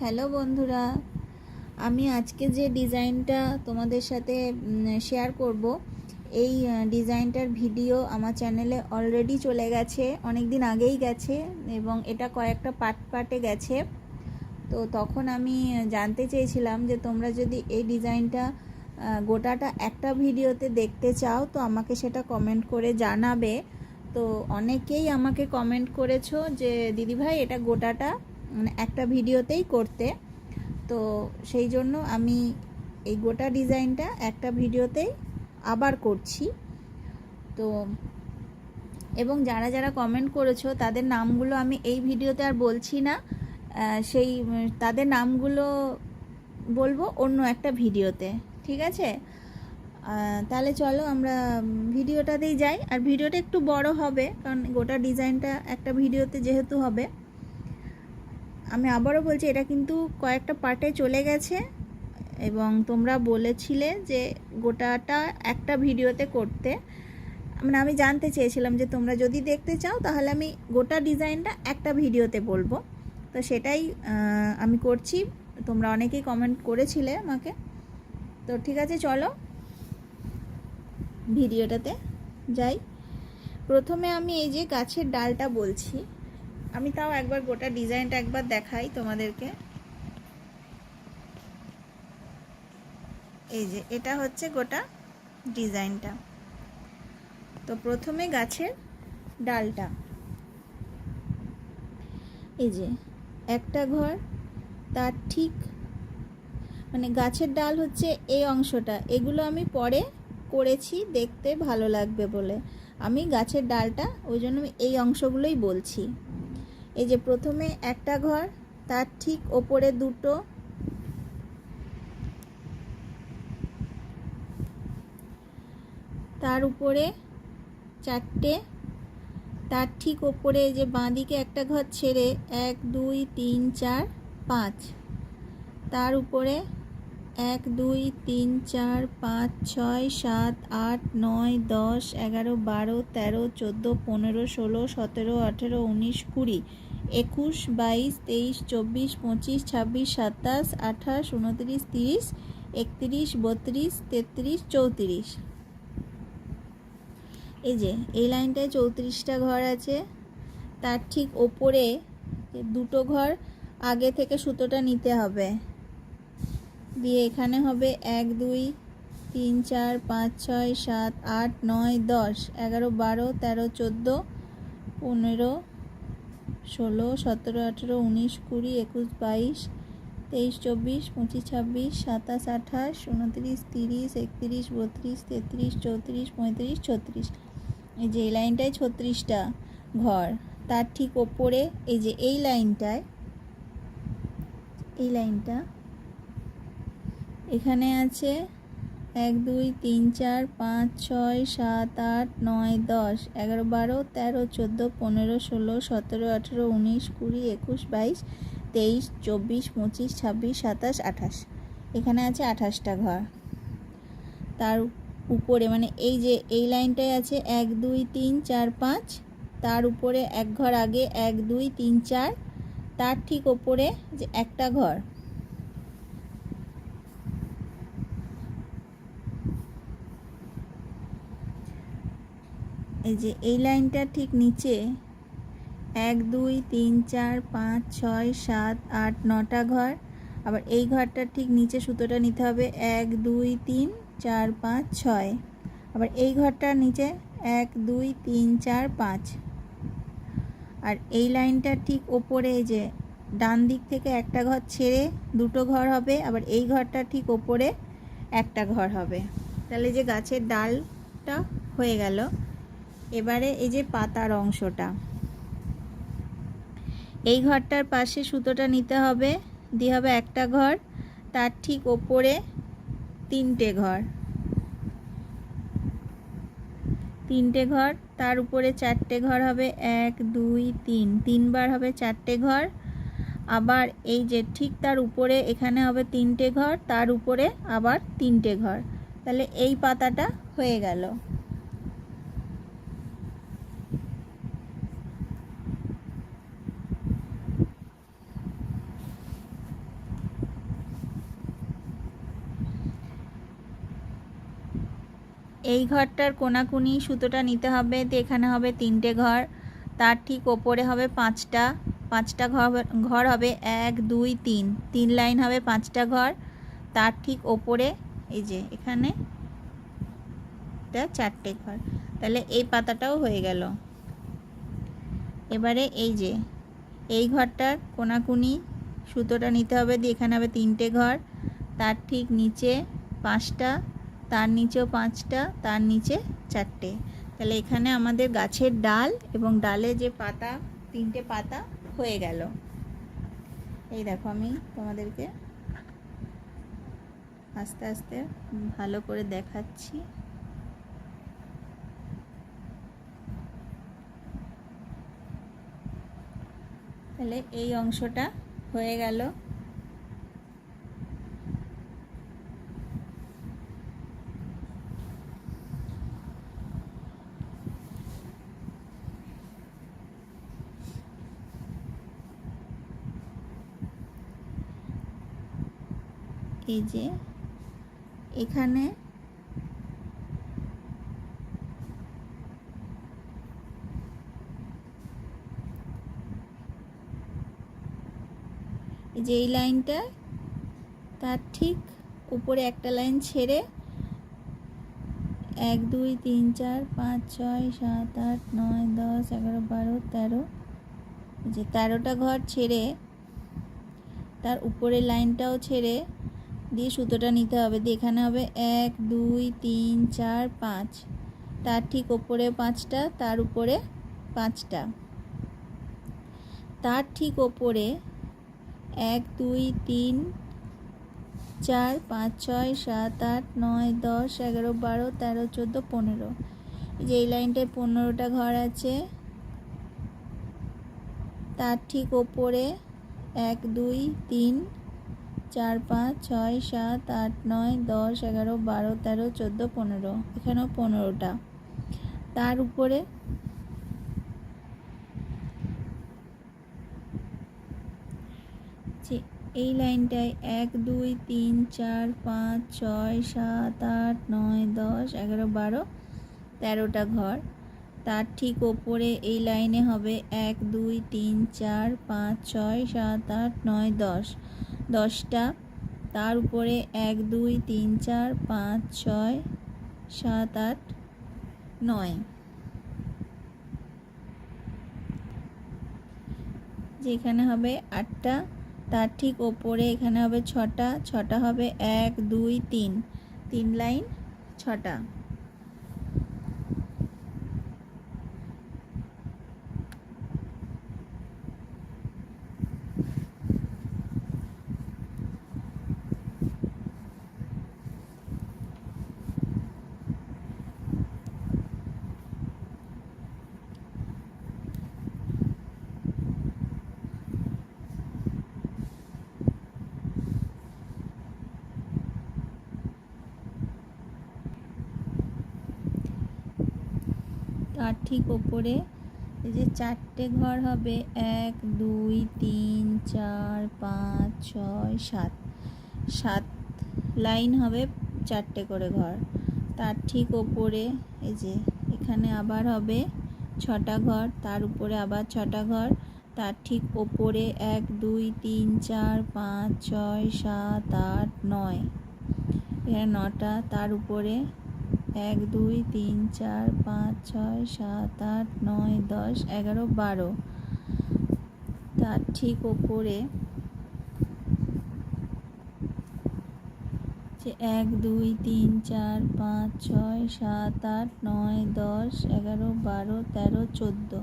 Hello বন্ধুরা, আমি আজকে যে ডিজাইনটা তোমাদের সাথে শেয়ার করব, এই ডিজাইনটার ভিডিও আমার চ্যানেলে অলরেডি চলে গেছে অনেক দিন আগেই গেছে এবং এটা কয়েকটা পার্ট পার্টে গেছে। তো তখন আমি জানতে চেয়েছিলাম যে তোমরা যদি এই ডিজাইনটা গোটাটা একটা ভিডিওতে দেখতে চাও, তো আমাকে সেটা কমেন্ট করে জানাবে। তো অনেকেই আমাকে কমেন্ট করেছ যে, দিদিভাই, এটা গোটাটা মানে একটা ভিডিওতেই করতে। তো সেই জন্য আমি এই গোটা ডিজাইনটা একটা ভিডিওতেই আবার করছি। তো এবং যারা যারা কমেন্ট করেছ, তাদের নামগুলো আমি এই ভিডিওতে আর বলছি না। সেই, তাদের নামগুলো বলব অন্য একটা ভিডিওতে, ঠিক আছে? তাহলে চলো আমরা ভিডিওটাতেই যাই। আর ভিডিওটা একটু বড় হবে, কারণ গোটা ডিজাইনটা একটা ভিডিওতে যেহেতু হবে। আমি আবারও বলছি, এটা কিন্তু কয়েকটা পার্টে চলে গেছে এবং তোমরা বলেছিলে যে গোটাটা একটা ভিডিওতে করতে। মানে আমি জানতে চেয়েছিলাম যে তোমরা যদি দেখতে চাও, তাহলে আমি গোটা ডিজাইনটা একটা ভিডিওতে বলব। তো সেটাই আমি করছি। তোমরা অনেকেই কমেন্ট করেছিলে আমাকে। তো ঠিক আছে, চলো ভিডিওটাতে যাই। প্রথমে আমি এই যে গাছের ডালটা বলছি আমি তাও একবার গোটা ডিজাইনটা একবার দেখাই তোমাদেরকে। এই যে, এটা হচ্ছে গোটা ডিজাইনটা। তো প্রথমে গাছের ডালটা। এই যে, একটা ঘর, তার ঠিক মানে গাছের ডাল হচ্ছে এই অংশটা। এগুলো আমি পরে করেছি, দেখতে ভালো লাগবে বলে। আমি গাছের ডালটা, ওই জন্য এই অংশগুলোই বলছি। এই যে প্রথমে একটা ঘর, তার ঠিক ওপরে দুটো। তার উপরে চারটে। তার ঠিক ওপরে যে বাঁদিকে একটা ঘর ছেড়ে এক, দুই, তিন, চার, পাঁচ। তার উপরে এক, দুই, তিন, চার, পাঁচ, ছয়, সাত, আট, নয়, দশ, এগারো, বারো, তেরো, চোদ্দ, পনেরো, ষোলো, সতেরো, আঠেরো, উনিশ, কুড়ি, একুশ, বাইশ, তেইশ, চব্বিশ, পঁচিশ, ছাব্বিশ, সাতাশ, আঠাশ, উনত্রিশ, তিরিশ, একত্রিশ, বত্রিশ, তেত্রিশ, চৌত্রিশ। এই যে, এই লাইনটায় চৌত্রিশটা ঘর আছে। তার ঠিক ওপরে দুটো ঘর, আগে থেকে সুতোটা নিতে হবে। দিয়ে এখানে হবে এক, দুই, তিন, চার, পাঁচ, ছয়, সাত, আট, নয়, দশ, এগারো, বারো, তেরো, চোদ্দ, পনেরো, ষোলো, সতেরো, আঠেরো, উনিশ, কুড়ি, একুশ, বাইশ, তেইশ, চব্বিশ, পঁচিশ, ছাব্বিশ, সাতাশ, আঠাশ, উনত্রিশ, তিরিশ, একত্রিশ, বত্রিশ, তেত্রিশ, চৌত্রিশ, পঁয়ত্রিশ, ছত্রিশ। এই যে এই লাইনটায় ছত্রিশটা ঘর, তার ঠিক ওপরে এই যে এই লাইনটায়, এই লাইনটা এখানে আছে এক, দুই, তিন, চার, পাঁচ, ছয়, সাত, আট, নয়, দশ, এগারো, বারো, তেরো, চোদ্দ, পনেরো, ষোলো, সতেরো, আঠেরো, উনিশ, কুড়ি, একুশ, বাইশ, তেইশ, চব্বিশ, পঁচিশ, ছাব্বিশ, সাতাশ, আঠাশ। এখানে আছে আঠাশটা ঘর। তার উপরে মানে এই যে এই লাইনটায় আছে এক, দুই, তিন, চার, পাঁচ। তার উপরে এক ঘর আগে, এক, দুই, তিন, চার। তার ঠিক ওপরে যে একটা ঘর। এই যে এই লাইনটা ঠিক নিচে, এক, দুই, তিন, চার, পাঁচ, ছয়, সাত, আট, নটা ঘর। আবার এই ঘরটার ঠিক নিচে সুতোটা নিতে হবে, এক, দুই, তিন, চার, পাঁচ, ছয়। আবার এই ঘরটার নিচে এক, দুই, তিন, চার, পাঁচ। আর এই লাইনটার ঠিক ওপরে যে ডান দিক থেকে একটা ঘর ছেড়ে দুটো ঘর হবে, আবার এই ঘরটা ঠিক ওপরে একটা ঘর হবে। তাহলে যে গাছের ডালটা হয়ে গেল। এবারে এই যে পাতার অংশটা। এই ঘরটার পাশে সুতোটা নিতে হবে। দিয়ে হবে একটা ঘর, তার ঠিক ওপরে তিনটে ঘর। তিনটে ঘর, তার উপরে চারটে ঘর হবে, এক, দুই, তিন। তিনবার হবে চারটে ঘর। আবার এই যে ঠিক তার উপরে, এখানে হবে তিনটে ঘর, তার উপরে আবার তিনটে ঘর। তাহলে এই পাতাটা হয়ে গেল। এই ঘরটার কোনাকুনি সুতোটা নিতে হবে, তো এখানে হবে তিনটে ঘর। তার ঠিক ওপরে হবে পাঁচটা পাঁচটা ঘর ঘর হবে এক, দুই, তিন। তিন লাইন হবে পাঁচটা ঘর। তার ঠিক ওপরে, এই যে এখানে চারটে ঘর। তাহলে এই পাতাটাও হয়ে গেল। এবারে এই যে, এই ঘরটার কোনাকুনি সুতোটা নিতে হবে, দিয়ে এখানে হবে তিনটে ঘর। তার ঠিক নিচে পাঁচটা তার নিচেও পাঁচটা, তার নিচে চারটে। তাহলে এখানে আমাদের গাছের ডাল এবং ডালে যে পাতা, তিনটে পাতা হয়ে গেল। এই দেখো আমি তোমাদেরকে আস্তে আস্তে ভালো করে দেখাচ্ছি। তাহলে এই অংশটা হয়ে গেল। এই যে, এখানে যে এই লাইনটা, তার ঠিক উপরে একটা লাইন ছেড়ে এক, দুই, তিন, চার, পাঁচ, ছয়, সাত, আট, নয়, দশ, এগারো, বারো, তেরো যে তেরোটা ঘর ছেড়ে তার উপরে লাইনটাও ছেড়ে দিয়ে সুতোটা নিতে হবে। দিয়ে এখানে হবে এক, দুই, তিন, চার, পাঁচ। তার ঠিক ওপরে পাঁচটা, তার উপরে পাঁচটা। তার ঠিক ওপরে এক, দুই, তিন, চার, পাঁচ, ছয়, সাত, আট, নয়, দশ, এগারো, বারো, তেরো, চোদ্দ, পনেরো। যে এই লাইনটায় পনেরোটা ঘর আছে। তার ঠিক ওপরে এক, দুই, তিন চার পাঁচ ছয় সাত আট নয় দশ এগারো বারো তেরো চোদ্দ পনেরো। এখানেও পনেরোটা। তার উপরে এই লাইনটায় এক, দুই, তিন, চার, পাঁচ, ছয়, সাত, আট, নয়, দশ, এগারো, বারো, তেরোটা ঘর। তার ঠিক ওপরে এই লাইনে হবে এক, দুই, তিন, চার, পাঁচ, ছয়, সাত, আট, নয়, দশ। দশটা, তার উপরে এক, দুই, তিন, চার, পাঁচ, ছয়, সাত, আট, নয়। যেখানে হবে আটটা, তার ঠিক ওপরে এখানে হবে ছটা ছটা হবে এক, দুই, তিন। তিন লাইন, ছটা। তার ঠিক ওপরে এই যে চারটে ঘর হবে, এক, দুই, তিন, চার, পাঁচ, ছয়, সাত। সাত লাইন হবে চারটে করে ঘর। তার ঠিক ওপরে এই যে এখানে আবার হবে ছটা ঘর, তার উপরে আবার ছটা ঘর। তার ঠিক ওপরে এক, দুই, তিন, চার, পাঁচ, ছয়, সাত, আট, নয়। এখানে নটা, তার উপরে এক, দুই, তিন, চার, পাঁচ, ছয়, সাত, আট, নয়, দশ, এগারো, বারো। তার ঠিক ওপরে যে এক, দুই, তিন, চার, পাঁচ, ছয়, সাত, আট, নয়, দশ, এগারো, বারো, তেরো, চোদ্দ।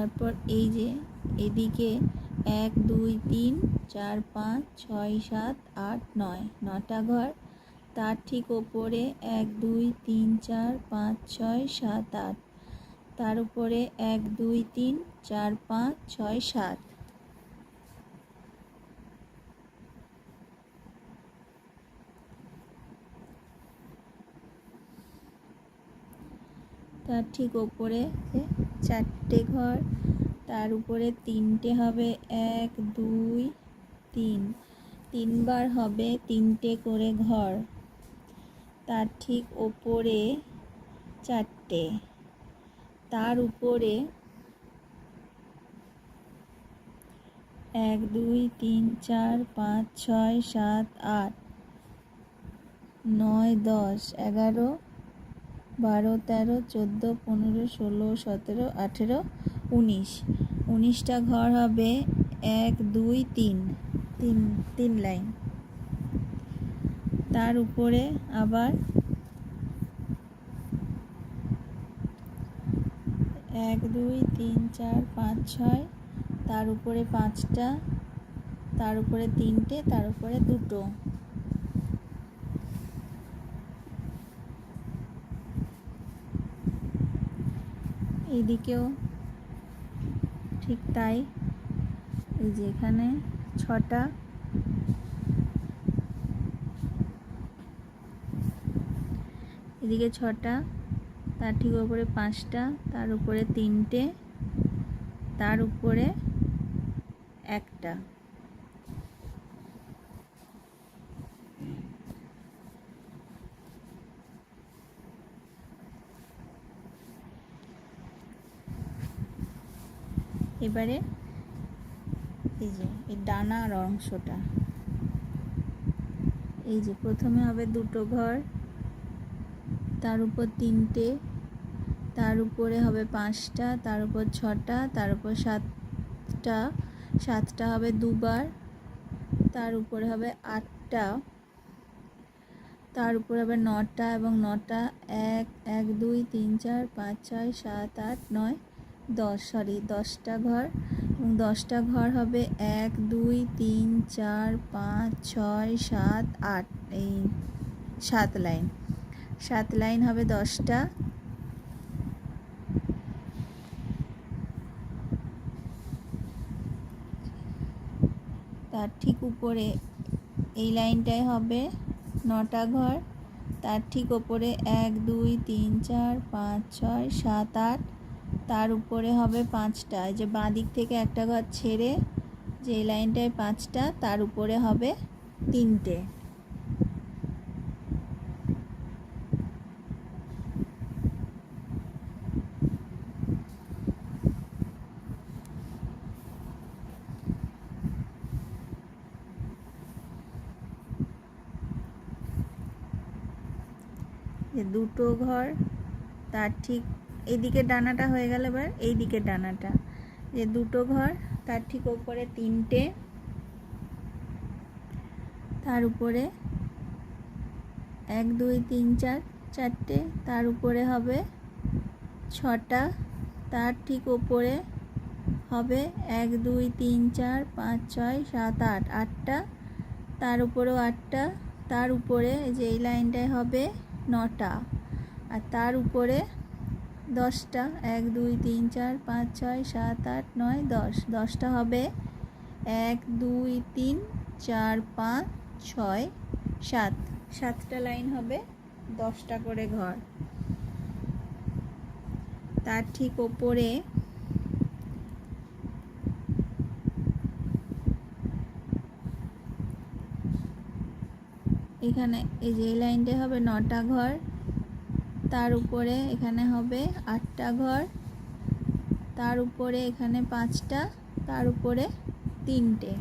তারপর এই যে, এদিকে এক, দুই, তিন, চার, পাঁচ, ছয়, সাত, আট, নয়, নটা ঘর। তার ঠিক ওপরে এক, দুই, তিন, চার, পাঁচ, ছয়, সাত, আট। তার উপরে এক, দুই, তিন, চার, পাঁচ, ছয়, সাত। তার ঠিক ওপরে চারটে ঘর, তার উপরে তিনটে হবে, এক, দুই, তিন। তিনবার হবে তিনটে করে ঘর। তার ঠিক ওপরে চারটে। তার উপরে এক, দুই, তিন, চার, পাঁচ, ছয়, সাত, আট, নয়, দশ, এগারো বারো, তেরো, চোদ্দ, পনেরো, ষোলো, সতেরো, আঠেরো, উনিশ। উনিশটা ঘর হবে এক, দুই, তিন। তিন তিন লাইন। তার উপরে আবার এক, দুই, তিন, চার, পাঁচ, ছয়। তার উপরে পাঁচটা, তার উপরে তিনটে, তার উপরে দুটো। এইদিকেও ঠিক তাই। এই যে এখানে ছটা। এদিকে ছটা, তার ঠিক উপরে পাঁচটা, তার উপরে তিনটে, তার উপরে একটা। এবারে এই যে, এই ডানার অংশটা। এই যে, প্রথমে হবে দুটো ঘর, তার উপর তিনটে, তার উপরে হবে পাঁচটা, তার উপর ছটা, তার উপর সাতটা সাতটা হবে দুবার, তার উপরে হবে আটটা, তার উপরে হবে নটা এবং নটা, এক এক, দুই, তিন, চার, পাঁচ, ছয়, সাত, আট, নয় দশ সরি দশটা ঘর। এবং দশটা ঘর হবে এক, দুই, তিন, চার, পাঁচ, ছয়, সাত, আট, এই সাত লাইন। সাত লাইন হবে দশটা। তার ঠিক উপরে এই লাইনটায় হবে নটা ঘর। তার ঠিক ওপরে এক, দুই, তিন, চার, পাঁচ, ছয়, সাত, আট। তার উপরে হবে পাঁচটা। যে বাঁ দিক থেকে একটা ঘর ছেড়ে যে লাইনটায় পাঁচটা, তার উপরে হবে তিনটে। দুটো ঘর, তার ঠিক এইদিকে ডানাটা হয়ে গেল এবার এই দিকের ডানাটা। যে দুটো ঘর, তার ঠিক ওপরে তিনটে। তার উপরে এক, দুই, তিন, চার, চারটে। তার উপরে হবে ছটা। তার ঠিক ওপরে হবে এক, দুই, তিন, চার, পাঁচ, ছয়, সাত, আট। আটটা। তার উপরেও আটটা। তার উপরে যে এই লাইনটায় হবে নটা। আর তার উপরে দশটা, এক, দুই, তিন, চার, পাঁচ, ছয়, সাত, আট, নয়, দশ। দশটা হবে এক, দুই, তিন, চার, পাঁচ, ছয়, সাত। সাতটা লাইন হবে দশটা করে ঘর। তার ঠিক ওপরে এখানে এই যে লাইনটা হবে নটা ঘর। তার উপরে এখানে হবে আটটা ঘর, তার উপরে এখানে পাঁচটা, তার উপরে তিনটে।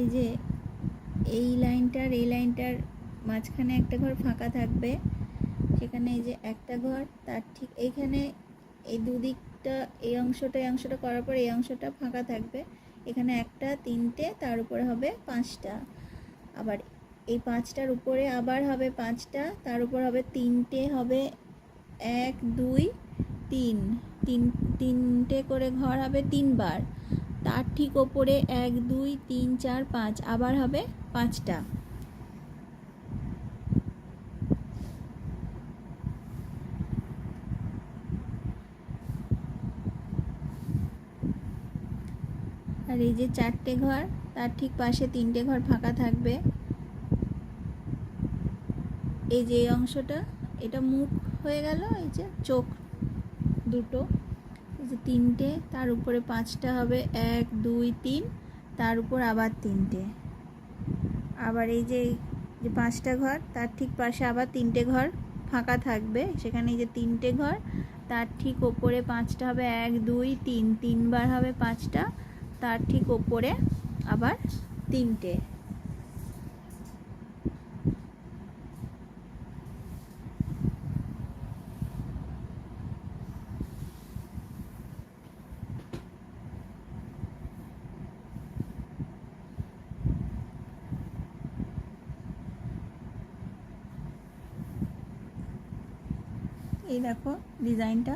এই যে এই লাইনটার এই লাইনটার মাঝখানে একটা ঘর ফাঁকা থাকবে। সেখানে এই যে একটা ঘর, তার ঠিক এইখানে এই দুদিকটা, এই অংশটা এই অংশটা করার পর এই অংশটা ফাঁকা থাকবে। এখানে একটা, তিনটে, তার উপরে হবে পাঁচটা। আবার এই পাঁচটার উপরে আবার হবে পাঁচটা, তার উপর হবে তিনটে, হবে এক, দুই, তিন। তিন, তিনটে করে ঘর হবে তিনবার। তার ঠিক ওপরে এক, দুই, তিন, চার, পাঁচ, আবার হবে পাঁচটা। আর এই যে চারটে ঘর, তার ঠিক পাশে তিনটে ঘর ফাঁকা থাকবে। এই যে অংশটা, এটা মুখ হয়ে গেল, এই যে চোখ দুটো। এই যে তিনটে, তার উপরে পাঁচটা হবে, এক, দুই, তিন, তার উপর আবার তিনটে। আবার এই যে যে পাঁচটা ঘর, তার ঠিক পাশে আবার তিনটে ঘর ফাঁকা থাকবে। সেখানে এই যে তিনটে ঘর, তার ঠিক ওপরে পাঁচটা হবে, এক, দুই, তিন, তিনবার হবে পাঁচটা। তার ঠিক ওপরে আবার তিনটে। এই দেখো ডিজাইনটা।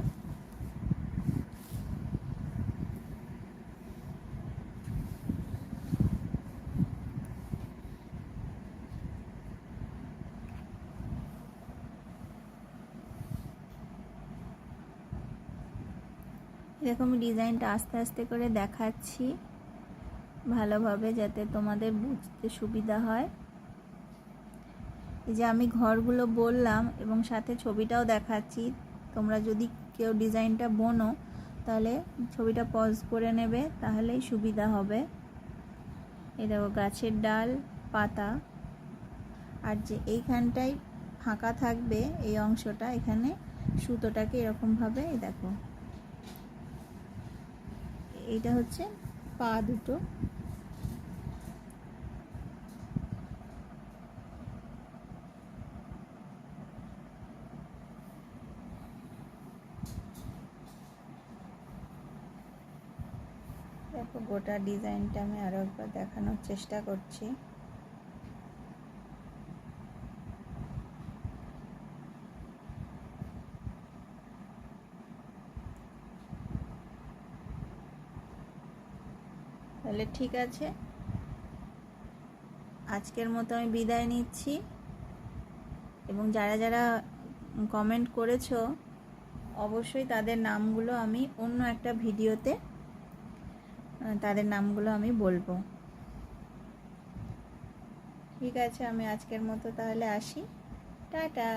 এরকম ডিজাইনটা আস্তে আস্তে করে দেখাচ্ছি ভালোভাবে যাতে তোমাদের বুঝতে সুবিধা হয়। এই যে আমি ঘরগুলো বললাম এবং সাথে ছবিটাও দেখাচ্ছি। তোমরা যদি কেউ ডিজাইনটা বোনো, তাহলে ছবিটা পজ করে নেবে, তাহলেই সুবিধা হবে। এই দেখো, গাছের ডাল, পাতা। আর যে এইখানটায় ফাঁকা থাকবে এই অংশটা, এখানে সুতোটাকে এরকমভাবে দেখো। এইটা হচ্ছে পা দুটো। গোটা ডিজাইনটা আমি আরও একবার দেখানোর চেষ্টা করছি। তাহলে ঠিক আছে। আজকের মতো আমি বিদায় নিচ্ছি। এবং যারা যারা কমেন্ট করেছ, অবশ্যই তাদের নামগুলো আমি অন্য একটা ভিডিওতে তাদের নামগুলো আমি বলব। ঠিক আছে, আমি আজকের মতো তাহলে আসি। টাটা!